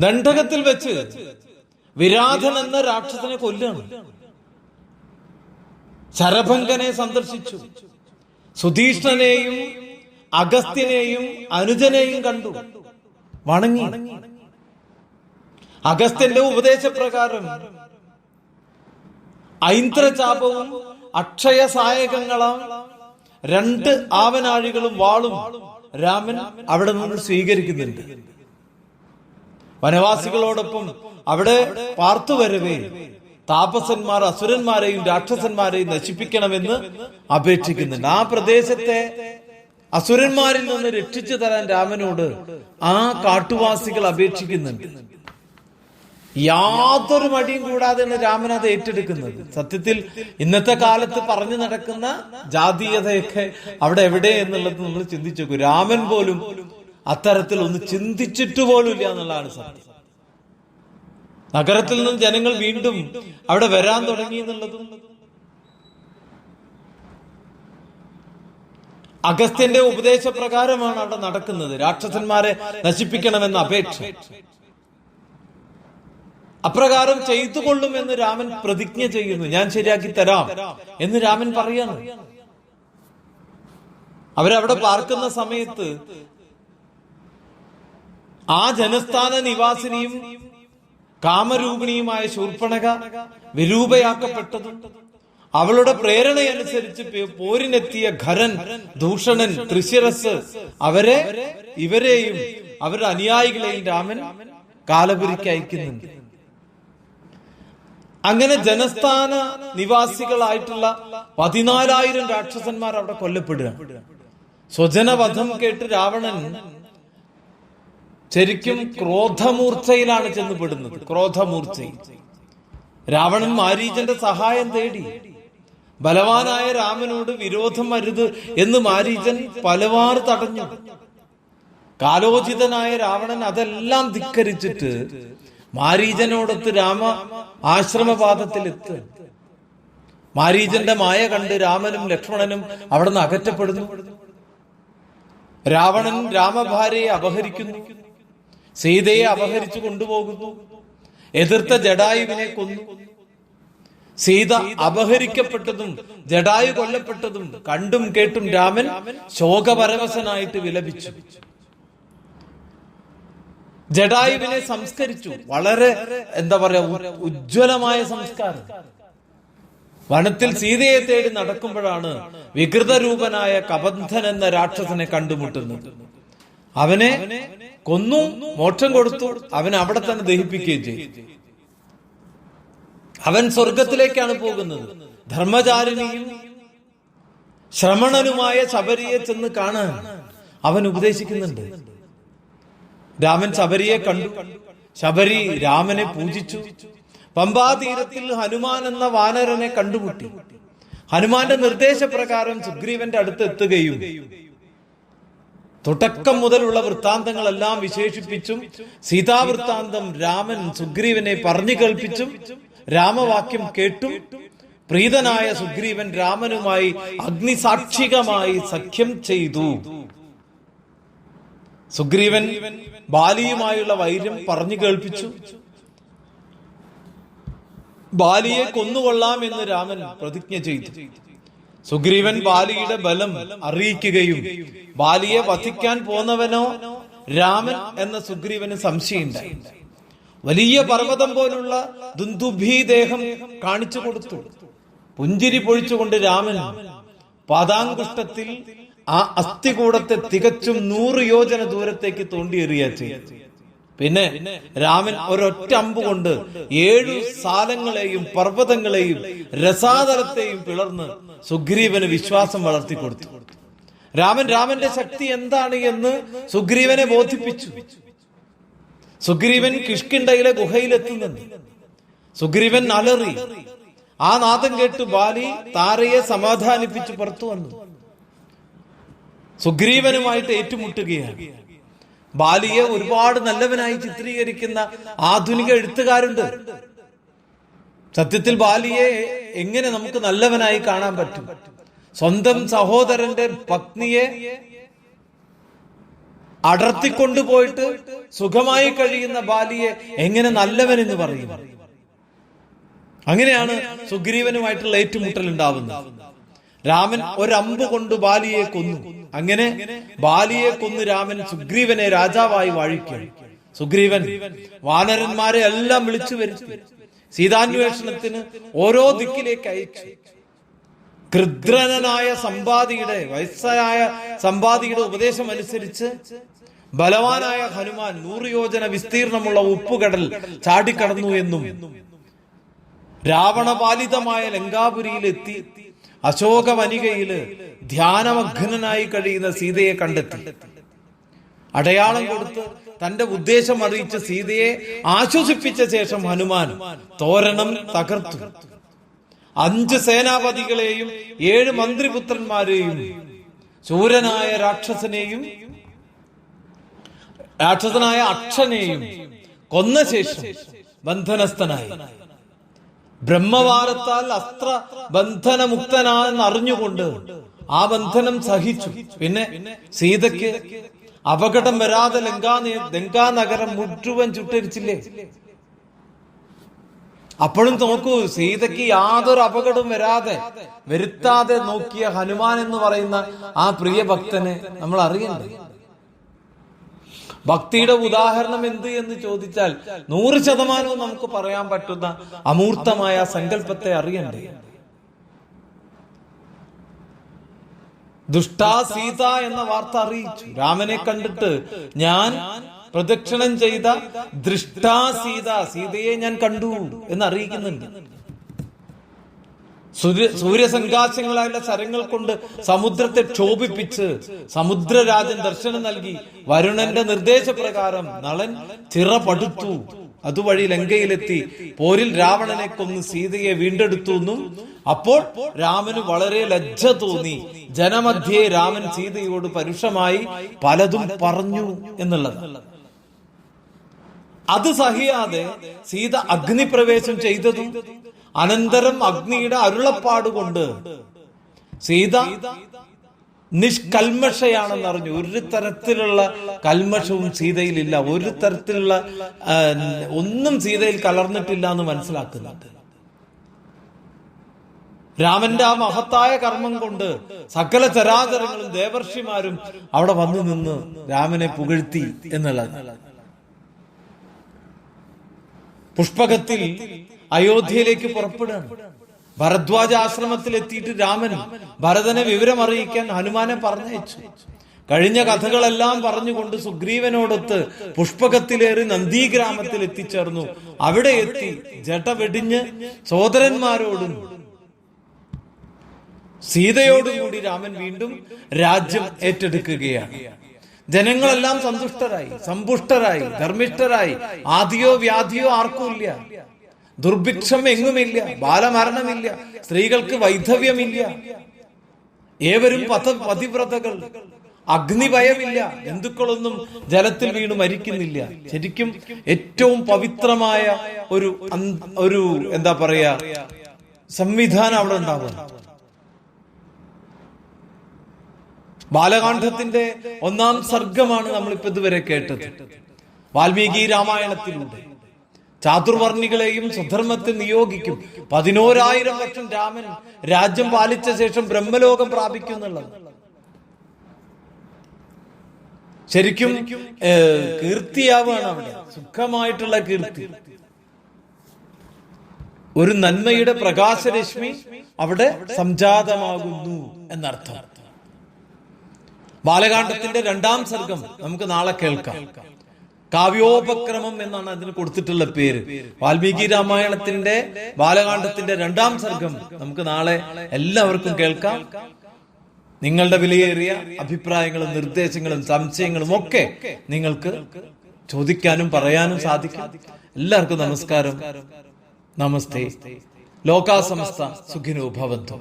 ദണ്ഡകത്തിൽ വെച്ച് വിരാധൻ എന്ന രാക്ഷസനെ കൊല്ലാണ് ശരഭങ്കനെ സന്ദർശിച്ചു. സുധീഷ്ണനെയും അഗസ്ത്യനെയും അനുജനെയും കണ്ടു. വണങ്ങി. അഗസ്ത്യന്റെ ഉപദേശപ്രകാരം ഐന്ദ്രചാപവും അക്ഷയ സായകങ്ങളും രണ്ട് ആവനാഴികളും വാളും രാമൻ അവിടെ നിന്ന് സ്വീകരിക്കുന്നുണ്ട്. വനവാസികളോടൊപ്പം അവിടെ പാർത്തുവരവേ താപസന്മാർ അസുരന്മാരെയും രാക്ഷസന്മാരെയും നശിപ്പിക്കണമെന്ന് അപേക്ഷിക്കുന്നുണ്ട്. ആ പ്രദേശത്തെ അസുരന്മാരിൽ നിന്ന് രക്ഷിച്ചു തരാൻ രാമനോട് ആ കാട്ടുവാസികൾ അപേക്ഷിക്കുന്നുണ്ട്. യാതൊരു മടിയും കൂടാതെയാണ് രാമൻ അത് ഏറ്റെടുക്കുന്നത്. സത്യത്തിൽ ഇന്നത്തെ കാലത്ത് പറഞ്ഞു നടക്കുന്ന ജാതീയതയൊക്കെ അവിടെ എവിടെ എന്നുള്ളത് നമ്മൾ ചിന്തിച്ചു രാമൻ പോലും അത്തരത്തിൽ ഒന്ന് ചിന്തിച്ചിട്ട് പോലും ഇല്ല എന്നുള്ളതാണ് സത്യം. നഗരത്തിൽ നിന്ന് ജനങ്ങൾ വീണ്ടും അവിടെ വരാൻ തുടങ്ങി എന്നുള്ളതും അഗസ്ത്യന്റെ ഉപദേശപ്രകാരമാണ് അവിടെ നടക്കുന്നത്. രാക്ഷസന്മാരെ നശിപ്പിക്കണമെന്ന അപേക്ഷ. അപ്രകാരം ചെയ്തു കൊള്ളുമെന്ന് രാമൻ പ്രതിജ്ഞ ചെയ്യുന്നു. ഞാൻ ശരിയാക്കി തരാം എന്ന് രാമൻ പറയാണ്. അവരവിടെ പാർക്കുന്ന സമയത്ത് ആ ജനസ്ഥാന നിവാസിനിയും കാമരൂപിണിയുമായ ശൂർപ്പണക വിരൂപയാക്കപ്പെട്ടതും അവളുടെ പ്രേരണയനുസരിച്ച് പോരിനെത്തിയ ഖരൻ ദൂഷണൻ തൃശിരസ് അവരെ ഇവരെയും അവരുടെ അനുയായികളെയും രാമൻ കാലപുരിക്ക് അയക്കുന്നുണ്ട്. അങ്ങനെ ജനസ്ഥാന നിവാസികളായിട്ടുള്ള പതിനാലായിരം രാക്ഷസന്മാർ അവിടെ കൊല്ലപ്പെടുക. സ്വജനവധം കേട്ട് രാവണൻ ശരിക്കും ക്രോധമൂർച്ചയിലാണ് ചെന്ന് പെടുന്നത് ക്രോധമൂർച്ചയിൽ. രാവണൻ മാരീചന്റെ സഹായം തേടി. ബലവാനായ രാമനോട് വിരോധം അരുത് എന്ന് മാരീചൻ പലവാർ തടഞ്ഞു. കാലോചിതനായ രാവണൻ അതെല്ലാം ധിക്കരിച്ചിട്ട് മാരീചനോടൊത്ത് രാമ ആശ്രമപാദത്തിൽ എത്തുക മാരീചന്റെ മായ കണ്ട് രാമനും ലക്ഷ്മണനും അവിടെ നിന്ന് അകറ്റപ്പെടുന്നു. രാവണൻ രാമഭാര്യയെ അപഹരിക്കുന്നു. സീതയെ അപഹരിച്ചു കൊണ്ടുപോകുന്നു. എതിർത്ത ജഡായുവിനെ കൊന്നു. സീത അപഹരിക്കപ്പെട്ടതും ജഡായു കൊല്ലപ്പെട്ടതും കണ്ടും കേട്ടും രാമൻ ശോകപരവശനായിട്ട് വിലപിച്ചു. ജഡായുവിനെ സംസ്കരിച്ചു. വളരെ എന്താ പറയാ ഉജ്ജ്വലമായ സംസ്കാരം. വനത്തിൽ സീതയെ തേടി നടക്കുമ്പോഴാണ് വികൃതരൂപനായ കബന്ധൻ എന്ന രാക്ഷസനെ കണ്ടുമുട്ടുന്നത്. അവനെ കൊന്നു മോക്ഷം കൊടുത്തു അവൻ അവിടെ തന്നെ ദഹിപ്പിക്കുകയും ചെയ്തു. അവൻ സ്വർഗത്തിലേക്കാണ് പോകുന്നത്. ധർമ്മചാരിണിയും ശ്രമണനുമായ ശബരിയെ ചെന്ന് കാണാൻ അവൻ ഉപദേശിക്കുന്നുണ്ട്. രാമൻ ശബരിയെ കണ്ടു. ശബരി രാമനെ പൂജിച്ചു. പമ്പാതീരത്തിൽ ഹനുമാൻ എന്ന വാനരനെ കണ്ടുമുട്ടി. ഹനുമാന്റെ നിർദ്ദേശപ്രകാരം സുഗ്രീവന്റെ അടുത്ത് എത്തുകയും തുടക്കം മുതലുള്ള വൃത്താന്തങ്ങളെല്ലാം വിശേഷിപ്പിച്ചും സീതാവൃത്താന്തം രാമൻ സുഗ്രീവനെ പറഞ്ഞു കേൾപ്പിച്ചും രാമവാക്യം കേട്ടും പ്രീതനായ സുഗ്രീവൻ രാമനുമായി അഗ്നിസാക്ഷികമായി സഖ്യം ചെയ്തു. സുഗ്രീവൻ ബാലിയുമായുള്ള വൈര്യം പറഞ്ഞു കേൾപ്പിച്ചു. ബാലിയെ കൊന്നുകൊള്ളാം എന്ന് രാമൻ പ്രതിജ്ഞ ചെയ്തു. സുഗ്രീവൻ ബാലിയുടെ ബലം അറിയിക്കുകയും ബാലിയെ വധിക്കാൻ പോന്നവനോ രാമൻ എന്ന സുഗ്രീവന് സംശയമുണ്ടായി വലിയ പർവതം പോലുള്ള ദുന്ദുഭീദേഹം കാണിച്ചു കൊടുത്തു. പുഞ്ചിരി പൊഴിച്ചുകൊണ്ട് രാമൻ പാതാങ്കുഷ്ടത്തിൽ ആ അസ്ഥികൂടത്തെ തികച്ചും നൂറ് യോജന ദൂരത്തേക്ക് തോണ്ടിയെറിയ ചെയ്തു പിന്നെ രാമൻ ഒരൊറ്റ അമ്പ് കൊണ്ട് ഏഴു സാലങ്ങളെയും പർവതങ്ങളെയും രസാതലത്തെയും പിളർന്ന് സുഗ്രീവന് വിശ്വാസം വളർത്തി കൊടുത്തു. രാമൻ രാമന്റെ ശക്തി എന്താണ് എന്ന് സുഗ്രീവനെ ബോധിപ്പിച്ചു. സുഗ്രീവൻ കിഷ്കിണ്ടയിലെ ഗുഹയിലെത്തുന്നുണ്ട് സുഗ്രീവൻ അലറി. ആ നാദം കേട്ട് ബാലി താരയെ സമാധാനിപ്പിച്ച് പുറത്തു വന്നു. സുഗ്രീവനുമായിട്ട് ഏറ്റുമുട്ടുകയാണ്. ബാലിയെ ഒരുപാട് നല്ലവനായി ചിത്രീകരിക്കുന്ന ആധുനിക എഴുത്തുകാരുണ്ട്. സത്യത്തിൽ ബാലിയെ എങ്ങനെ നമുക്ക് നല്ലവനായി കാണാൻ പറ്റും? സ്വന്തം സഹോദരന്റെ പത്നിയെ അടർത്തിക്കൊണ്ടുപോയിട്ട് സുഖമായി കഴിയുന്ന ബാലിയെ എങ്ങനെ നല്ലവൻ എന്ന് പറയും? അങ്ങനെയാണ് സുഗ്രീവനുമായിട്ടുള്ള ഏറ്റുമുട്ടൽ ഉണ്ടാവുന്നത് രാമൻ ഒരമ്പ് കൊണ്ട് ബാലിയെ കൊന്നു. അങ്ങനെ ബാലിയെ കൊന്നു രാമൻ സുഗ്രീവനെ രാജാവായി വാഴിക്കും സുഗ്രീവൻ വാനരന്മാരെ എല്ലാം വിളിച്ചു വരുത്തി. സീതാന്വേഷണത്തിന് ഓരോ ദിക്കിലേക്ക് അയച്ചു. കൃദ്രനായ സമ്പാദിയുടെ വയസ്സായ സമ്പാദിയുടെ ഉപദേശം അനുസരിച്ച് ബലവാനായ ഹനുമാൻ നൂറ് യോജന വിസ്തീർണമുള്ള ഉപ്പുകടൽ ചാടിക്കടന്നു എന്നും രാവണപാലിതമായ ലങ്കാപുരിയിലെത്തി. അശോക വനികയിൽ ധ്യാനമഗ്നനായി കഴിയുന്ന സീതയെ കണ്ടെത്തി. അടയാളം കൊടുത്ത് തന്റെ ഉദ്ദേശം അറിയിച്ച് സീതയെ ആശ്വസിപ്പിച്ച ശേഷം ഹനുമാൻ തോരണം തകർത്തു. അഞ്ച് സേനാപതികളെയും ഏഴ് മന്ത്രിപുത്രന്മാരെയും ശൂരനായ രാക്ഷസനെയും രാക്ഷസനായ അക്ഷനെയും കൊന്ന ശേഷം ബന്ധനസ്ഥനായി. ബ്രഹ്മവാരത്താൽ അസ്ത്ര ബന്ധനമുക്തനാണെന്ന് അറിഞ്ഞുകൊണ്ട് ആ ബന്ധനം സഹിച്ചു. പിന്നെ സീതയ്ക്ക് അപകടം വരാതെ ലങ്കാ ലങ്കാ നഗരം മുഴുവൻ ചുട്ടരിച്ചില്ലേ? അപ്പോഴും നോക്കൂ സീതയ്ക്ക് യാതൊരു അപകടവും വരാതെ വരുത്താതെ നോക്കിയ ഹനുമാൻ എന്ന് പറയുന്ന ആ പ്രിയ ഭക്തനെ നമ്മൾ അറിയണ്ടേ ഭക്തിയുടെ ഉദാഹരണം എന്ത് എന്ന് ചോദിച്ചാൽ നൂറ് ശതമാനവും നമുക്ക് പറയാൻ പറ്റുന്ന അമൂർത്തമായ സങ്കല്പത്തെ അറിയണ്ടേ? ദുഷ്ടാ സീത എന്ന വാർത്ത അറിയിച്ചു. രാമനെ കണ്ടിട്ട് ഞാൻ പ്രദക്ഷിണം ചെയ്ത ദൃഷ്ടാ സീത സീതയെ ഞാൻ കണ്ടു എന്ന് അറിയിക്കുന്നുണ്ട്. സൂര്യ സൂര്യസങ്കാശങ്ങളായുള്ള ശരങ്ങൾ കൊണ്ട് സമുദ്രത്തെ ക്ഷോഭിപ്പിച്ച് സമുദ്രരാജൻ ദർശനം നൽകി. വരുണന്റെ നിർദ്ദേശപ്രകാരം നളൻ ചിറ പടുത്തു. അതുവഴി ലങ്കയിലെത്തി. പോരിൽ രാവണനെ കൊന്ന് സീതയെ വീണ്ടെടുത്തു എന്നും അപ്പോൾ രാമന് വളരെ ലജ്ജ തോന്നി. ജനമധ്യേ രാമൻ സീതയോട് പരുഷമായി പലതും പറഞ്ഞു എന്നുള്ളത്. അത് സഹിയാതെ സീത അഗ്നിപ്രവേശം ചെയ്തതും അനന്തരം അഗ്നിയുടെ അരുളപ്പാട് കൊണ്ട് സീത നിഷ്കൽമഷയാണെന്ന് അറിഞ്ഞു ഒരു തരത്തിലുള്ള കൽമഷവും സീതയിലില്ല. ഒരു തരത്തിലുള്ള ഒന്നും സീതയിൽ കലർന്നിട്ടില്ല എന്ന് മനസ്സിലാക്കുന്നുണ്ട് രാമന്റെ ആ മഹത്തായ കർമ്മം കൊണ്ട് സകല ചരാചരങ്ങളും ദേവർഷിമാരും അവിടെ വന്നു നിന്ന് രാമനെ പുകഴ്ത്തി എന്നുള്ളത്. പുഷ്പകത്തിൽ അയോധ്യയിലേക്ക് പുറപ്പെടുകയാണ്. ഭരദ്വാജ ആശ്രമത്തിൽ എത്തിയിട്ട് രാമൻ ഭരതനെ വിവരം അറിയിക്കാൻ ഹനുമാനെ പറഞ്ഞയച്ചു. കഴിഞ്ഞ കഥകളെല്ലാം പറഞ്ഞുകൊണ്ട് സുഗ്രീവനോടൊത്ത് പുഷ്പകത്തിലേറി നന്ദീഗ്രാമത്തിൽ എത്തിച്ചേർന്നു. അവിടെ എത്തി ജട വെടിഞ്ഞ് സോദരന്മാരോടും സീതയോടും കൂടി രാമൻ വീണ്ടും രാജ്യം ഏറ്റെടുക്കുകയാണ്. ജനങ്ങളെല്ലാം സന്തുഷ്ടരായി സമ്പുഷ്ടരായി ധർമ്മിഷ്ഠരായി. ആദിയോ വ്യാധിയോ ആർക്കുമില്ല ദുർഭിക്ഷം എങ്ങുമില്ല ബാലമരണമില്ല സ്ത്രീകൾക്ക് വൈധവ്യമില്ല. ഏവരും പഥ പതിവ്രതകൾ അഗ്നിഭയമില്ല. ജന്തുക്കളൊന്നും ജലത്തിൽ വീണ് മരിക്കുന്നില്ല. ശരിക്കും ഏറ്റവും പവിത്രമായ ഒരു ഒരു എന്താ പറയാ സംവിധാനം അവിടെ ഉണ്ടാകും ബാലകാന്ഡത്തിന്റെ ഒന്നാം സർഗമാണ് നമ്മളിപ്പോ ഇതുവരെ കേട്ടത്. വാൽമീകി രാമായണത്തിലൂടെ. ചാതുർവർണികളെയും സ്വധർമ്മത്തിൽ നിയോഗിക്കും. പതിനോരായിരം വർഷം രാമൻ രാജ്യം പാലിച്ച ശേഷം ബ്രഹ്മലോകം പ്രാപിക്കുന്നുള്ളത് ശരിക്കും ഏഹ്, കീർത്തിയാവാണ് അവിടെ. സുഖമായിട്ടുള്ള കീർത്തി. ഒരു നന്മയുടെ പ്രകാശരശ്മി അവിടെ സംജാതമാകുന്നു എന്നർത്ഥം. ബാലകാണ്ഡത്തിന്റെ രണ്ടാം സർഗം നമുക്ക് നാളെ കേൾക്കാം. കാവ്യോപക്രമം എന്നാണ് അതിന് കൊടുത്തിട്ടുള്ള പേര്. വാൽമീകി രാമായണത്തിന്റെ ബാലകാണ്ഡത്തിന്റെ രണ്ടാം സർഗം നമുക്ക് നാളെ എല്ലാവർക്കും കേൾക്കാം. നിങ്ങളുടെ വിലയേറിയ അഭിപ്രായങ്ങളും നിർദ്ദേശങ്ങളും സംശയങ്ങളും ഒക്കെ നിങ്ങൾക്ക് ചോദിക്കാനും പറയാനും സാധിക്കും. എല്ലാവർക്കും നമസ്കാരം. നമസ്തേ. ലോകാസമസ്ത സുഖിനോ ഭവന്തു.